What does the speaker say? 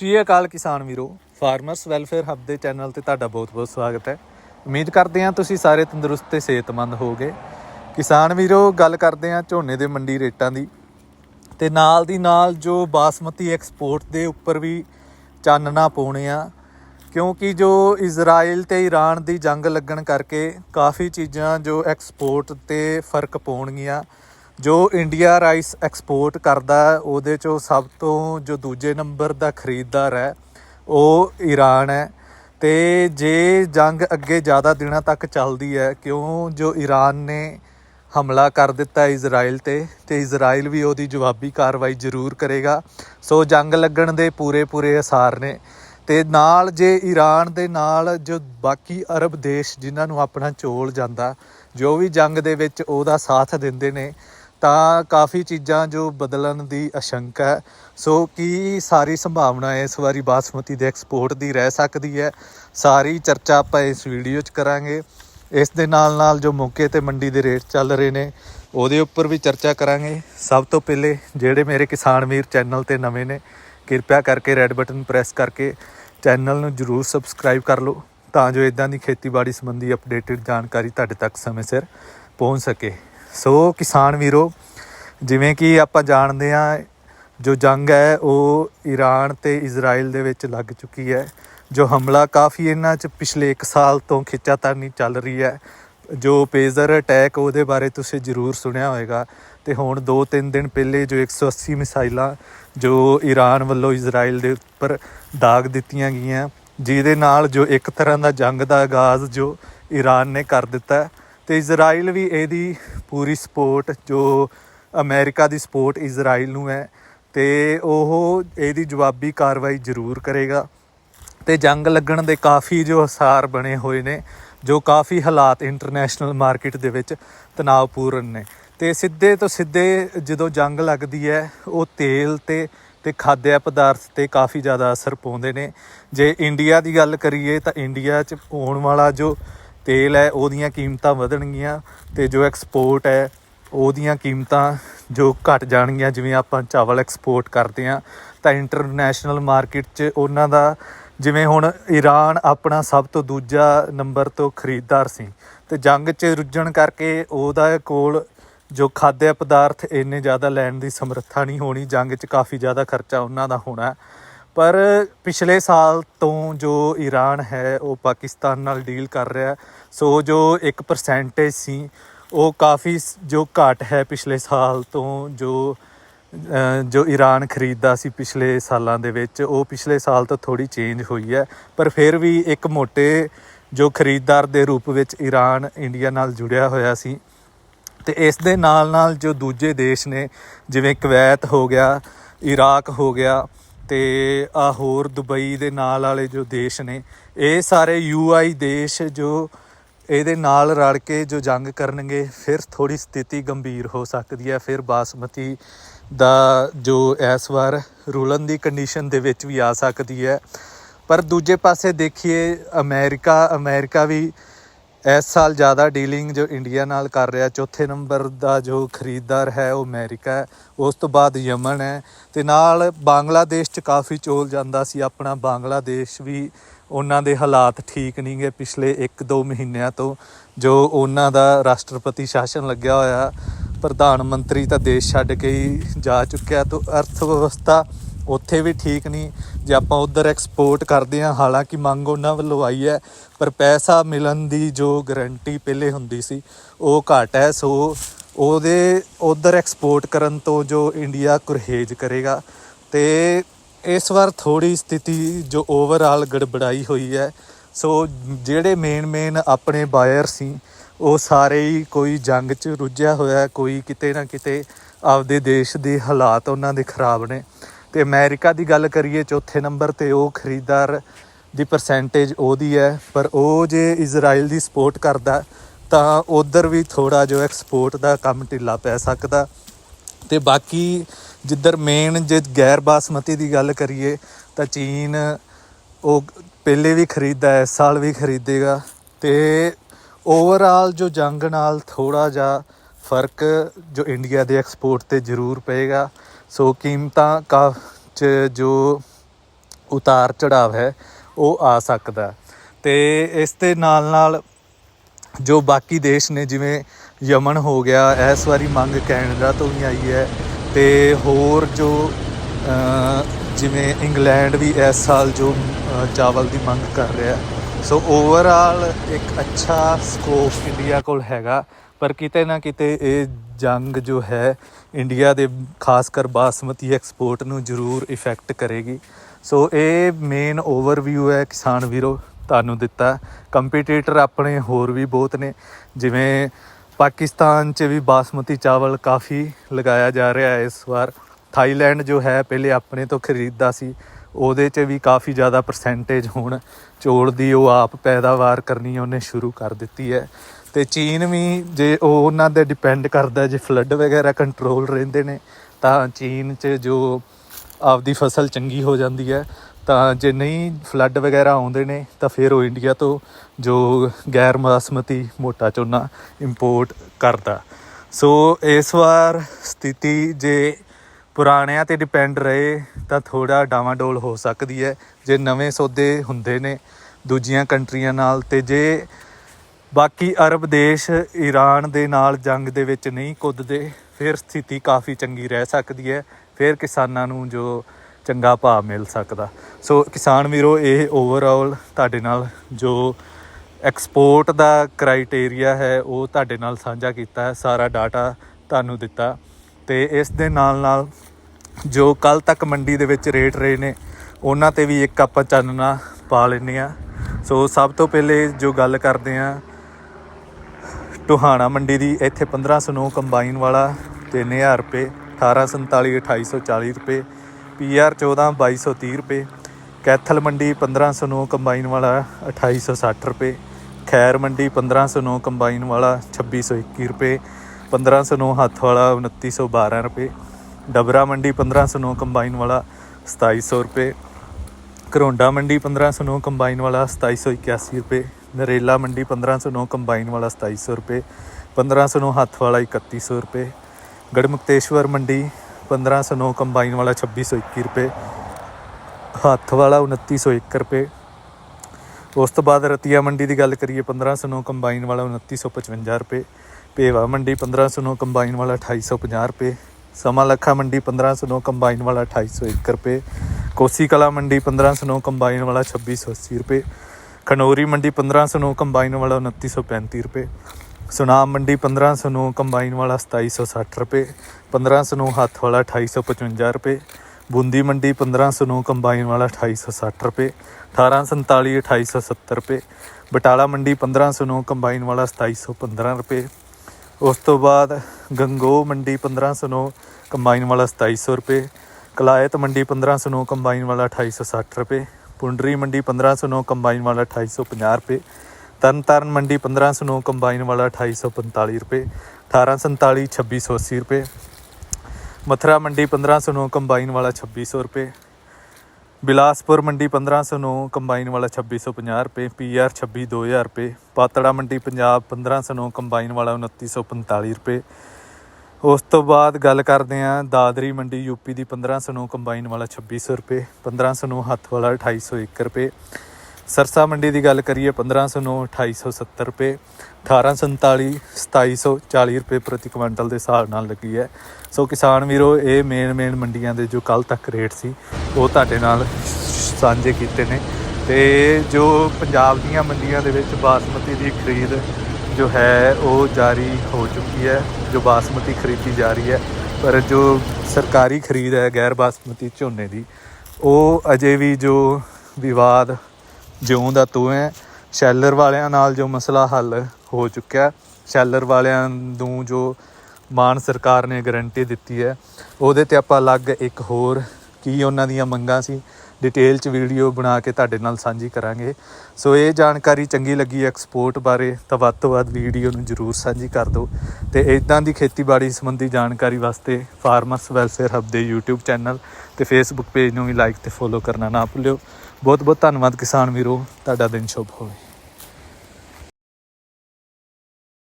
ਸ਼੍ਰੀ ਅਕਾਲ ਕਿਸਾਨ ਵੀਰੋ, ਫਾਰਮਰਸ ਵੈਲਫੇਅਰ ਹੱਬ ਦੇ ਚੈਨਲ ਤੇ ਤੁਹਾਡਾ ਬਹੁਤ-ਬਹੁਤ ਸਵਾਗਤ ਹੈ। ਉਮੀਦ ਕਰਦੇ ਹਾਂ ਤੁਸੀਂ ਸਾਰੇ ਤੰਦਰੁਸਤ ਤੇ ਸਿਹਤਮੰਦ ਹੋਵੋਗੇ। ਕਿਸਾਨ ਵੀਰੋ, ਗੱਲ ਕਰਦੇ ਹਾਂ ਝੋਨੇ ਦੇ ਮੰਡੀ ਰੇਟਾਂ ਦੀ। ਤੇ ਨਾਲ ਦੀ ਨਾਲ ਜੋ ਬਾਸਮਤੀ ਐਕਸਪੋਰਟ ਦੇ ਉੱਪਰ ਵੀ ਚਾਨਣਾ ਪਾਉਣੇ ਆ, ਕਿਉਂਕਿ ਜੋ ਇਜ਼ਰਾਈਲ ਤੇ ਈਰਾਨ ਦੀ ਜੰਗ ਲੱਗਣ ਕਰਕੇ ਕਾਫੀ ਚੀਜ਼ਾਂ ਜੋ ਐਕਸਪੋਰਟ ਤੇ ਫ਼ਰਕ ਪਾਉਣਗੀਆਂ। ਜੋ ਇੰਡੀਆ ਰਾਈਸ ਐਕਸਪੋਰਟ ਕਰਦਾ ਉਹਦੇ ਚੋਂ ਸਭ ਤੋਂ ਜੋ ਦੂਜੇ ਨੰਬਰ ਦਾ ਖਰੀਦਦਾਰ ਹੈ, ਉਹ ਈਰਾਨ ਹੈ। ਤੇ ਜੇ ਜੰਗ ਅੱਗੇ ਜ਼ਿਆਦਾ ਦਿਨਾਂ ਤੱਕ ਚੱਲਦੀ ਹੈ, ਕਿਉਂ ਜੋ ਈਰਾਨ ਨੇ ਹਮਲਾ ਕਰ ਦਿੱਤਾ ਇਜ਼ਰਾਈਲ ਤੇ ਤੇ ਇਜ਼ਰਾਈਲ ਵੀ ਉਹਦੀ ਜਵਾਬੀ ਕਾਰਵਾਈ ਜ਼ਰੂਰ ਕਰੇਗਾ। ਸੋ ਜੰਗ ਲੱਗਣ ਦੇ ਪੂਰੇ ਪੂਰੇ ਅਸਾਰ ਨੇ। ਤੇ ਨਾਲ ਜੇ ਈਰਾਨ ਦੇ ਨਾਲ ਜੋ ਬਾਕੀ ਅਰਬ ਦੇਸ਼ ਜਿਨ੍ਹਾਂ ਨੂੰ ਆਪਣਾ ਚੋਲ ਜਾਂਦਾ, ਜੋ ਵੀ ਜੰਗ ਦੇ ਵਿੱਚ ਉਹਦਾ ਸਾਥ ਦਿੰਦੇ ਨੇ ਤਾਂ ਕਾਫੀ ਚੀਜ਼ਾਂ ਜੋ ਬਦਲਣ ਦੀ ਆਸ਼ੰਕਾ ਹੈ। ਸੋ ਕੀ ਸਾਰੀ ਸੰਭਾਵਨਾ ਇਸ ਵਾਰੀ ਬਾਸਮਤੀ ਦੇ ਐਕਸਪੋਰਟ ਦੀ ਰਹਿ ਸਕਦੀ ਹੈ? ਸਾਰੀ ਚਰਚਾ ਆਪਾਂ ਇਸ ਵੀਡੀਓ 'ਚ ਕਰਾਂਗੇ। ਇਸ ਦੇ ਨਾਲ ਨਾਲ ਜੋ ਮੌਕੇ ਤੇ ਮੰਡੀ ਦੇ ਰੇਟ ਚੱਲ ਰਹੇ ਨੇ, ਉਹਦੇ ਉੱਪਰ ਵੀ ਚਰਚਾ ਕਰਾਂਗੇ। ਸਭ ਤੋਂ ਪਹਿਲੇ ਜਿਹੜੇ ਮੇਰੇ ਕਿਸਾਨ ਵੀਰ ਚੈਨਲ ਤੇ ਨਵੇਂ ਨੇ, ਕਿਰਪਾ ਕਰਕੇ ਰੈੱਡ ਬਟਨ ਪ੍ਰੈਸ ਕਰਕੇ ਚੈਨਲ ਨੂੰ ਜਰੂਰ ਸਬਸਕ੍ਰਾਈਬ ਕਰ ਲਓ, ਤਾਂ ਜੋ ਇਦਾਂ ਦੀ ਖੇਤੀਬਾੜੀ ਸੰਬੰਧੀ ਅਪਡੇਟਡ ਜਾਣਕਾਰੀ ਤੁਹਾਡੇ ਤੱਕ ਸਮੇਂ ਸਿਰ ਪਹੁੰਚ ਸਕੇ। ਸੋ ਕਿਸਾਨ ਵੀਰੋ, ਜਿਵੇਂ ਕਿ ਆਪਾਂ ਜਾਣਦੇ ਹਾਂ, ਜੋ ਜੰਗ ਹੈ, ਉਹ ਈਰਾਨ ਤੇ ਇਜ਼ਰਾਈਲ ਦੇ ਵਿੱਚ ਲੱਗ ਚੁੱਕੀ ਹੈ, ਜੋ ਹਮਲਾ ਕਾਫੀ ਇਹਨਾਂ 'ਚ ਪਿਛਲੇ 1 ਸਾਲ ਤੋਂ ਖਿੱਚਾਤਾਨੀ ਚੱਲ ਰਹੀ ਹੈ। ਜੋ ਪੇਜ਼ਰ ਅਟੈਕ, ਉਹਦੇ ਬਾਰੇ ਤੁਸੀਂ ਜ਼ਰੂਰ ਸੁਣਿਆ ਹੋਵੇਗਾ। ਤੇ ਹੁਣ 2-3 ਦਿਨ ਪਹਿਲੇ ਜੋ 180 ਮਿਸਾਈਲਾਂ, ਜੋ ਈਰਾਨ ਵੱਲੋਂ ਇਜ਼ਰਾਈਲ ਦੇ ਉੱਪਰ ਦਾਗ ਦਿੱਤੀਆਂ ਗਈਆਂ, ਜਿਹਦੇ ਨਾਲ ਜੋ ਇੱਕ ਤਰ੍ਹਾਂ ਦਾ ਜੰਗ ਦਾ ਆਗਾਜ਼ ਜੋ ਈਰਾਨ ਨੇ ਕਰ ਦਿੱਤਾ ਹੈ। ਤੇ ਇਜ਼ਰਾਈਲ ਵੀ ਇਹਦੀ ਪੂਰੀ ਸਪੋਰਟ ਜੋ ਅਮਰੀਕਾ ਦੀ ਸਪੋਰਟ ਇਜ਼ਰਾਈਲ ਨੂੰ ਹੈ ਤੇ ਉਹ ਇਹਦੀ ਜਵਾਬੀ ਕਾਰਵਾਈ ਜ਼ਰੂਰ ਕਰੇਗਾ। ਤੇ ਜੰਗ ਲੱਗਣ ਦੇ ਕਾਫੀ ਜੋ ਅਸਾਰ ਬਣੇ ਹੋਏ ਨੇ, ਜੋ ਕਾਫੀ ਹਾਲਾਤ ਇੰਟਰਨੈਸ਼ਨਲ ਮਾਰਕੀਟ ਦੇ ਵਿੱਚ ਤਣਾਅਪੂਰਨ ਨੇ। ਤੇ ਸਿੱਧੇ ਤੋਂ ਸਿੱਧੇ ਜਦੋਂ ਜੰਗ ਲੱਗਦੀ ਹੈ, ਉਹ ਤੇਲ ਤੇ ਤੇ ਖਾਦਿਆ ਪਦਾਰਥ ਤੇ ਕਾਫੀ ਜ਼ਿਆਦਾ ਅਸਰ ਪਾਉਂਦੇ ਨੇ। ਜੇ ਇੰਡੀਆ ਦੀ ਗੱਲ ਕਰੀਏ ਤਾਂ ਇੰਡੀਆ 'ਚ ਹੋਣ ਵਾਲਾ ਜੋ ਤੇਲ ਹੈ, ਉਹਦੀਆਂ ਕੀਮਤਾਂ ਵਧਣਗੀਆਂ ਤੇ ਜੋ ਐਕਸਪੋਰਟ ਹੈ, ਉਹਦੀਆਂ ਕੀਮਤਾਂ ਜੋ ਘਟ ਜਾਣਗੀਆਂ, ਜਿਵੇਂ ਆਪਾਂ ਚਾਵਲ ਐਕਸਪੋਰਟ ਕਰਦੇ ਆ ਤਾਂ ਇੰਟਰਨੈਸ਼ਨਲ ਮਾਰਕੀਟ 'ਚ ਉਹਨਾਂ ਦਾ ਜਿਵੇਂ ਹੁਣ ਈਰਾਨ ਆਪਣਾ ਸਭ ਤੋਂ ਦੂਜਾ ਨੰਬਰ ਤੋਂ ਖਰੀਦਦਾਰ ਸੀ ਤੇ ਜੰਗ 'ਚ ਰੁੱਝਣ ਕਰਕੇ ਉਹਦਾ ਕੋਲ ਜੋ ਖਾਦਿਆ ਪਦਾਰਥ ਇੰਨੇ ਜ਼ਿਆਦਾ ਲੈਣ ਦੀ ਸਮਰੱਥਾ ਨਹੀਂ ਹੋਣੀ, ਜੰਗ 'ਚ ਕਾਫੀ ਜ਼ਿਆਦਾ ਖਰਚਾ ਉਹਨਾਂ ਦਾ ਹੋਣਾ। ਪਰ ਪਿਛਲੇ ਸਾਲ ਤੋਂ ਜੋ ਈਰਾਨ ਹੈ, ਉਹ ਪਾਕਿਸਤਾਨ ਨਾਲ ਡੀਲ ਕਰ ਰਿਹਾ ਸੋ ਜੋ ਇੱਕ ਪਰਸੈਂਟੇਜ ਸੀ, ਉਹ ਕਾਫੀ ਜੋ ਘਟ ਹੈ ਪਿਛਲੇ ਸਾਲ ਤੋਂ ਜੋ ਜੋ ਈਰਾਨ ਖਰੀਦਦਾ ਸੀ ਪਿਛਲੇ ਸਾਲਾਂ ਦੇ ਵਿੱਚ, ਉਹ ਪਿਛਲੇ ਸਾਲ ਤੋਂ ਥੋੜੀ ਚੇਂਜ ਹੋਈ ਹੈ। ਪਰ ਫਿਰ ਵੀ ਇੱਕ ਮੋਟੇ ਜੋ ਖਰੀਦਦਾਰ ਦੇ ਰੂਪ ਵਿੱਚ ਈਰਾਨ ਇੰਡੀਆ ਨਾਲ ਜੁੜਿਆ ਹੋਇਆ ਸੀ। ਤੇ ਇਸ ਦੇ ਨਾਲ ਨਾਲ ਜੋ ਦੂਜੇ ਦੇਸ਼ ਨੇ, ਜਿਵੇਂ ਕੁਵੈਤ ਹੋ ਗਿਆ, ਇਰਾਕ ਹੋ ਗਿਆ ਤੇ ਆ ਹੋਰ ਦੁਬਈ ਦੇ ਨਾਲ ਵਾਲੇ ਜੋ ਦੇਸ਼ ਨੇ, ਇਹ ਸਾਰੇ ਯੂਆਈ ਦੇਸ਼ ਜੋ ਇਹਦੇ ਨਾਲ ਰਲ ਕੇ ਜੋ ਜੰਗ ਕਰਨਗੇ, ਫਿਰ ਥੋੜੀ ਸਥਿਤੀ ਗੰਭੀਰ ਹੋ ਸਕਦੀ ਹੈ। ਫਿਰ ਬਾਸਮਤੀ ਦਾ ਜੋ ਇਸ ਵਾਰ ਰੁਲਣ ਦੀ ਕੰਡੀਸ਼ਨ ਦੇ ਵਿੱਚ ਵੀ ਆ ਸਕਦੀ ਹੈ। ਪਰ ਦੂਜੇ ਪਾਸੇ ਦੇਖੀਏ, ਅਮਰੀਕਾ ਅਮਰੀਕਾ ਵੀ ਇਸ ਸਾਲ ਜ਼ਿਆਦਾ ਡੀਲਿੰਗ ਜੋ ਇੰਡੀਆ ਨਾਲ ਕਰ ਰਿਹਾ, ਚੌਥੇ ਨੰਬਰ ਦਾ ਜੋ ਖਰੀਦਦਾਰ ਹੈ ਉਹ ਅਮਰੀਕਾ ਹੈ। ਉਸ ਤੋਂ ਬਾਅਦ ਯਮਨ ਹੈ ਤੇ ਨਾਲ ਬੰਗਲਾਦੇਸ਼ ਚ ਕਾਫੀ ਚੋਲ ਜਾਂਦਾ ਸੀ। ਆਪਣਾ ਬੰਗਲਾਦੇਸ਼ ਵੀ ਉਹਨਾਂ ਦੇ ਹਾਲਾਤ ਠੀਕ ਨਹੀਂਗੇ ਪਿਛਲੇ 1-2 ਮਹੀਨਿਆਂ ਤੋਂ, ਜੋ ਉਹਨਾਂ ਦਾ ਰਾਸ਼ਟਰਪਤੀ ਸ਼ਾਸਨ ਲੱਗਿਆ ਹੋਇਆ, ਪ੍ਰਧਾਨ ਮੰਤਰੀ ਤਾਂ ਦੇਸ਼ ਛੱਡ ਕੇ ਹੀ ਜਾ ਚੁੱਕਿਆ। ਤੋਂ ਅਰਥ ਵਿਵਸਥਾ ਉੱਥੇ ਵੀ ਠੀਕ ਨਹੀਂ। ਜੇ ਆਪਾਂ ਉਧਰ ਐਕਸਪੋਰਟ ਕਰਦੇ ਹਾਂ, ਹਾਲਾਂਕਿ ਮੰਗ ਉਹਨਾਂ ਵੱਲੋਂ ਆਈ ਹੈ, ਪਰ ਪੈਸਾ ਮਿਲਣ ਦੀ ਜੋ ਗਾਰੰਟੀ ਪਹਿਲੇ ਹੁੰਦੀ ਸੀ, ਉਹ ਘੱਟ ਹੈ। ਸੋ ਉਹਦੇ, ਉਧਰ ਐਕਸਪੋਰਟ ਕਰਨ ਤੋਂ ਜੋ ਇੰਡੀਆ ਗੁਰਹੇਜ ਕਰੇਗਾ। ਤੇ ਇਸ ਵਾਰ ਥੋੜੀ ਸਥਿਤੀ ਜੋ ਓਵਰਆਲ ਗੜਬੜਾਈ ਹੋਈ ਹੈ, ਸੋ ਜਿਹੜੇ ਮੇਨ ਮੇਨ ਆਪਣੇ ਬਾਇਰ ਸੀ, ਉਹ ਸਾਰੇ ਹੀ ਕੋਈ ਜੰਗ 'ਚ ਰੁੱਝਿਆ ਹੋਇਆ, ਕੋਈ ਕਿਤੇ ਨਾ ਕਿਤੇ ਆਪਦੇ ਦੇਸ਼ ਦੇ ਹਾਲਾਤ ਉਹਨਾਂ ਦੇ ਖਰਾਬ ਨੇ। ਤੇ ਅਮਰੀਕਾ ਦੀ ਗੱਲ ਕਰੀਏ, ਚੌਥੇ ਨੰਬਰ ਤੇ ਉਹ ਖਰੀਦਦਾਰ ਦੀ ਪਰਸੈਂਟੇਜ ਉਹਦੀ ਹੈ, ਪਰ ਉਹ ਜੇ ਇਜ਼ਰਾਈਲ ਦੀ ਸਪੋਰਟ ਕਰਦਾ, ਤਾਂ ਉਧਰ ਵੀ ਥੋੜਾ ਜੋ ਐਕਸਪੋਰਟ ਦਾ ਕੰਮ ਢਿੱਲਾ ਪੈ ਸਕਦਾ। ਤੇ ਬਾਕੀ ਜਿੱਧਰ ਮੇਨ ਜੇ ਗੈਰ ਬਾਸਮਤੀ ਦੀ ਗੱਲ ਕਰੀਏ, ਤਾਂ ਚੀਨ ਉਹ ਪਹਿਲੇ ਵੀ ਖਰੀਦਦਾ ਇਸ ਸਾਲ ਵੀ ਖਰੀਦੇਗਾ। ਤੇ ਓਵਰਆਲ ਜੋ ਜੰਗ ਨਾਲ ਥੋੜਾ ਜਿਹਾ ਫ਼ਰਕ ਜੋ ਇੰਡੀਆ ਦੇ ਐਕਸਪੋਰਟ ਤੇ ਜ਼ਰੂਰ ਪਏਗਾ। ਸੋ ਕੀਮਤਾਂ ਕਾ ਚ ਜੋ ਉਤਾਰ ਚੜਾਵ ਹੈ, ਉਹ ਆ ਸਕਦਾ ਹੈ। ਤੇ ਇਸ ਦੇ ਨਾਲ ਨਾਲ ਜੋ ਬਾਕੀ ਦੇਸ਼ ਨੇ, ਜਿਵੇਂ ਯਮਨ ਹੋ ਗਿਆ, ਇਸ ਵਾਰੀ ਮੰਗ ਕੈਨੇਡਾ ਤੋਂ ਵੀ ਆਈ ਹੈ। ਤੇ ਹੋਰ ਜੋ ਜਿਵੇਂ ਇੰਗਲੈਂਡ ਵੀ ਇਸ ਸਾਲ ਜੋ ਚਾਵਲ ਦੀ ਮੰਗ ਕਰ ਰਿਹਾ ਸੋ ਓਵਰਆਲ ਇੱਕ ਅੱਛਾ ਸਕੋਪ ਇੰਡੀਆ ਕੋਲ ਹੈਗਾ। ਪਰ ਕਿਤੇ ਨਾ ਕਿਤੇ ਇਹ ਜੰਗ ਜੋ ਹੈ ਇੰਡੀਆ ਦੇ ਖਾਸ ਕਰ ਬਾਸਮਤੀ ਐਕਸਪੋਰਟ ਨੂੰ ਜ਼ਰੂਰ ਇਫੈਕਟ ਕਰੇਗੀ। ਸੋ ਇਹ ਮੇਨ ਓਵਰਵਿਊ ਹੈ ਕਿਸਾਨ ਵੀਰੋ, ਤੁਹਾਨੂੰ ਦਿੱਤਾ। ਕੰਪੀਟੀਟਰ ਆਪਣੇ ਹੋਰ ਵੀ ਬਹੁਤ ਨੇ, ਜਿਵੇਂ ਪਾਕਿਸਤਾਨ 'ਚ ਵੀ ਬਾਸਮਤੀ ਚਾਵਲ ਕਾਫੀ ਲਗਾਇਆ ਜਾ ਰਿਹਾ ਹੈ ਇਸ ਵਾਰ। ਥਾਈਲੈਂਡ ਜੋ ਹੈ ਪਹਿਲੇ ਆਪਣੇ ਤੋਂ ਖਰੀਦਦਾ ਸੀ, ਉਹਦੇ 'ਚ ਵੀ ਕਾਫੀ ਜ਼ਿਆਦਾ ਪਰਸੈਂਟੇਜ ਹੁਣ। ਚੋਲ ਦੀ ਉਹ ਆਪ ਪੈਦਾਵਾਰ ਕਰਨੀ ਉਹਨੇ ਸ਼ੁਰੂ ਕਰ ਦਿੱਤੀ ਹੈ। ਤੇ ਚੀਨ ਵੀ ਜੇ ਉਹ ਉਹਨਾਂ ਦੇ ਡਿਪੈਂਡ ਕਰਦਾ, ਜੇ ਫਲੱਡ ਵਗੈਰਾ ਕੰਟਰੋਲ ਰਹਿੰਦੇ ਨੇ, ਤਾਂ ਚੀਨ 'ਚ ਜੋ ਆਪਦੀ ਫਸਲ ਚੰਗੀ ਹੋ ਜਾਂਦੀ ਹੈ, ਤਾਂ ਜੇ ਨਹੀਂ ਫਲੱਡ ਵਗੈਰਾ ਆਉਂਦੇ ਨੇ, ਤਾਂ ਫਿਰ ਉਹ ਇੰਡੀਆ ਤੋਂ ਜੋ ਗੈਰ ਬਾਸਮਤੀ ਮੋਟਾ ਝੋਨਾ ਇੰਪੋਰਟ ਕਰਦਾ। ਸੋ ਇਸ ਵਾਰ ਸਥਿਤੀ ਜੇ ਪੁਰਾਣਿਆਂ ਤੇ ਡਿਪੈਂਡ ਰਹੇ, ਤਾਂ ਥੋੜਾ ਡਾਵਾਡੋਲ ਹੋ ਸਕਦੀ ਹੈ। ਜੇ ਨਵੇਂ ਸੌਦੇ ਹੁੰਦੇ ਨੇ, ਦੂਜੀਆਂ ਕੰਟਰੀਆਂ ਨਾਲ, ਤੇ ਜੇ ਬਾਕੀ ਅਰਬ ਦੇਸ਼ ਈਰਾਨ ਦੇ ਨਾਲ ਜੰਗ ਦੇ ਵਿੱਚ ਨਹੀਂ ਕੁੱਦਦੇ, ਫਿਰ ਸਥਿਤੀ ਕਾਫੀ ਚੰਗੀ ਰਹਿ ਸਕਦੀ ਹੈ, ਫਿਰ ਕਿਸਾਨਾਂ ਨੂੰ ਜੋ ਚੰਗਾ ਭਾਅ ਮਿਲ ਸਕਦਾ। ਸੋ ਕਿਸਾਨ ਵੀਰੋ, ਇਹ ਓਵਰਆਲ ਤੁਹਾਡੇ ਨਾਲ ਜੋ ਐਕਸਪੋਰਟ ਦਾ ਕ੍ਰਾਈਟੇਰੀਆ ਹੈ, ਉਹ ਤੁਹਾਡੇ ਨਾਲ ਸਾਂਝਾ ਕੀਤਾ ਹੈ, ਸਾਰਾ ਡਾਟਾ ਤੁਹਾਨੂੰ ਦਿੱਤਾ। ਤੇ ਇਸ ਦੇ ਨਾਲ ਨਾਲ ਜੋ ਕੱਲ ਤੱਕ ਮੰਡੀ ਦੇ ਵਿੱਚ ਰੇਟ ਰਹੇ ਨੇ, ਉਹਨਾਂ ਤੇ ਵੀ ਇੱਕ ਆਪਾਂ ਚਾਨਣਾ ਪਾ ਲੈਂਦੇ ਆ ਸੋ ਸਭ ਤੋਂ ਪਹਿਲੇ ਜੋ ਗੱਲ ਕਰਦੇ ਆ ਟੋਹਾਣਾ ਮੰਡੀ ਦੀ ਇੱਥੇ 1509 ਕੰਬਾਈਨ ਵਾਲਾ 3000 ਰੁਪਏ 1847 2840 ਰੁਪਏ ਪੀਆਰ 14 2230 ਰੁਪਏ, ਕੈਥਲ ਮੰਡੀ 1509 ਕੰਬਾਈਨ ਵਾਲਾ 2860 ਰੁਪਏ, ਖੈਰ ਮੰਡੀ 1509 ਕੰਬਾਈਨ ਵਾਲਾ 2621 ਰੁਪਏ 1509 ਹੱਥ ਵਾਲਾ 2912 ਰੁਪਏ, ਡਬਰਾ ਮੰਡੀ 1509 ਕੰਬਾਈਨ ਵਾਲਾ 2700 ਰੁਪਏ ਕਰੋਂਡਾ ਮੰਡੀ 1509 ਕੰਬਾਈਨ ਵਾਲਾ 2781 ਰੁਪਏ ਨਰੇਲਾ ਮੰਡੀ 1509 ਕੰਬਾਈਨ ਵਾਲਾ 2700 ਰੁਪਏ 1509 ਹੱਥ ਵਾਲਾ 3100 ਰੁਪਏ, ਗੜਮੁਕਤੇਸ਼ਵਰ ਮੰਡੀ 1509 ਕੰਬਾਈਨ ਵਾਲਾ 2621 ਰੁਪਏ, ਹੱਥ ਵਾਲਾ 2901 ਰੁਪਏ। ਉਸ ਤੋਂ ਬਾਅਦ ਰਤੀਆ ਮੰਡੀ ਦੀ ਗੱਲ ਕਰੀਏ 1509 ਕੰਬਾਈਨ ਵਾਲਾ 2955 ਰੁਪਏ, ਭੇਵਾ ਮੰਡੀ 1509 ਕੰਬਾਈਨ ਵਾਲਾ 2850 ਰੁਪਏ ਸਮਾਂ ਲੱਖਾ ਮੰਡੀ 1509 ਕੰਬਾਈਨ ਵਾਲਾ 2801 ਰੁਪਏ ਕੋਸੀ ਕਲਾ ਮੰਡੀ 1509 ਕੰਬਾਈਨ ਵਾਲਾ 2680 ਰੁਪਏ ਖਨੋਰੀ ਮੰਡੀ 1509 ਕੰਬਾਈਨ ਵਾਲਾ 2935 ਰੁਪਏ। ਸੁਨਾਮ ਮੰਡੀ 1509 ਕੰਬਾਈਨ ਵਾਲਾ 2760 ਰੁਪਏ। 1509 ਹੱਥ ਵਾਲਾ 2855 ਰੁਪਏ। ਬੂੰਦੀ ਮੰਡੀ 1509 ਕੰਬਾਈਨ ਵਾਲਾ 2860 ਰੁਪਏ। 1847 2870 ਰੁਪਏ। ਬਟਾਲਾ ਮੰਡੀ 1509 ਕੰਬਾਈਨ ਵਾਲਾ 2715 ਰੁਪਏ। ਉਸ ਤੋਂ ਬਾਅਦ ਗੰਗੋ ਮੰਡੀ 1509 ਕੰਬਾਈਨ ਵਾਲਾ 2700 ਰੁਪਏ। ਕਲਾਇਤ ਮੰਡੀ 1509 ਕੰਬਾਈਨ ਵਾਲਾ 2860 ਰੁਪਏ। ਪੁੰਡਰੀ ਮੰਡੀ 1509 ਕੰਬਾਈਨ ਵਾਲਾ 2850 ਰੁਪਏ। ਤਰਨਤਾਰਨ ਮੰਡੀ 1509 ਕੰਬਾਈਨ ਵਾਲਾ 2845 ਰੁਪਏ। 1847 2680 ਰੁਪਏ। ਮਥਰਾ ਮੰਡੀ 1509 ਕੰਬਾਈਨ ਵਾਲਾ 2600 ਰੁਪਏ। ਬਿਲਾਸਪੁਰ ਮੰਡੀ 1509 ਕੰਬਾਈਨ ਵਾਲਾ 2650 ਰੁਪਏ। ਪੀਆਰ 26 2000 ਰੁਪਏ। ਪਾਤੜਾ ਮੰਡੀ ਪੰਜਾਬ 1509 ਕੰਬਾਈਨ ਵਾਲਾ 2945 ਰੁਪਏ। ਉਸ ਤੋਂ ਬਾਅਦ ਗੱਲ ਕਰਦੇ ਆਂ ਦਾਦਰੀ ਮੰਡੀ ਯੂਪੀ ਦੀ 1509 ਕੰਬਾਈਨ ਵਾਲਾ 2600 ਰੁਪਏ 1509 ਹੱਥ ਵਾਲਾ 2801 ਰੁਪਏ, ਸਰਸਾ ਮੰਡੀ ਦੀ ਗੱਲ ਕਰੀਏ 1509 2870 ਰੁਪਏ 1847 2740 ਰੁਪਏ ਪ੍ਰਤੀ ਕੁਇੰਟਲ ਦੇ ਹਿਸਾਬ ਨਾਲ ਲੱਗੀ ਹੈ। ਸੋ ਕਿਸਾਨ ਵੀਰੋ, ਇਹ ਮੇਨ ਮੇਨ ਮੰਡੀਆਂ ਦੇ ਜੋ ਕੱਲ ਤੱਕ ਰੇਟ ਸੀ, ਉਹ ਤੁਹਾਡੇ ਨਾਲ ਸਾਂਝੇ ਕੀਤੇ ਨੇ। ਤੇ ਜੋ ਪੰਜਾਬ ਦੀਆਂ ਮੰਡੀਆਂ ਦੇ ਵਿੱਚ ਬਾਸਮਤੀ ਦੀ ਖਰੀਦ ਜੋ ਹੈ, ਉਹ ਜਾਰੀ ਹੋ ਚੁੱਕੀ ਹੈ, ਜੋ ਬਾਸਮਤੀ ਖਰੀਦੀ ਜਾ ਰਹੀ ਹੈ, ਪਰ ਜੋ ਸਰਕਾਰੀ ਖਰੀਦ ਹੈ, ਗੈਰ ਬਾਸਮਤੀ ਝੋਨੇ ਦੀ, ਉਹ ਅਜੇ ਵੀ ਜੋ ਵਿਵਾਦ ਜਿਉਂ ਦਾ ਤੂੰ ਹੈ, ਸ਼ੈਲਰ ਵਾਲਿਆਂ ਨਾਲ ਜੋ ਮਸਲਾ ਹੱਲ ਹੋ ਚੁੱਕਿਆ, ਸ਼ੈਲਰ ਵਾਲਿਆਂ ਨੂੰ ਜੋ ਮਾਨ ਸਰਕਾਰ ਨੇ ਗਾਰੰਟੀ ਦਿੱਤੀ ਹੈ, ਉਹਦੇ ਤੇ ਆਪਾਂ ਅਲੱਗ ਇੱਕ ਹੋਰ, ਕੀ ਉਹਨਾਂ ਦੀਆਂ ਮੰਗਾਂ ਸੀ ਡਿਟੇਲ ਚ ਵੀਡੀਓ ਬਣਾ ਕੇ ਤੁਹਾਡੇ ਨਾਲ ਸਾਂਝੀ ਕਰਾਂਗੇ। ਸੋ ਇਹ ਜਾਣਕਾਰੀ ਚੰਗੀ ਲੱਗੀ ਐਕਸਪੋਰਟ ਬਾਰੇ, ਤਾਂ ਵੱਧ ਤੋਂ ਵੱਧ ਵੀਡੀਓ ਨੂੰ ਜਰੂਰ ਸਾਂਝੀ ਕਰ ਦਿਓ। ਤੇ ਇਦਾਂ ਦੀ ਖੇਤੀਬਾੜੀ ਸੰਬੰਧੀ ਜਾਣਕਾਰੀ ਵਾਸਤੇ ਫਾਰਮਰਸ ਵੈਲਫੇਅਰ ਹੱਬ ਦੇ YouTube ਚੈਨਲ ਤੇ Facebook ਪੇਜ ਨੂੰ ਵੀ ਲਾਈਕ ਤੇ ਫੋਲੋ ਕਰਨਾ ਨਾ ਭੁੱਲਿਓ। ਬਹੁਤ ਬਹੁਤ ਧੰਨਵਾਦ ਕਿਸਾਨ ਵੀਰੋ। ਤੁਹਾਡਾ ਦਿਨ ਸ਼ੁਭ ਹੋਵੇ।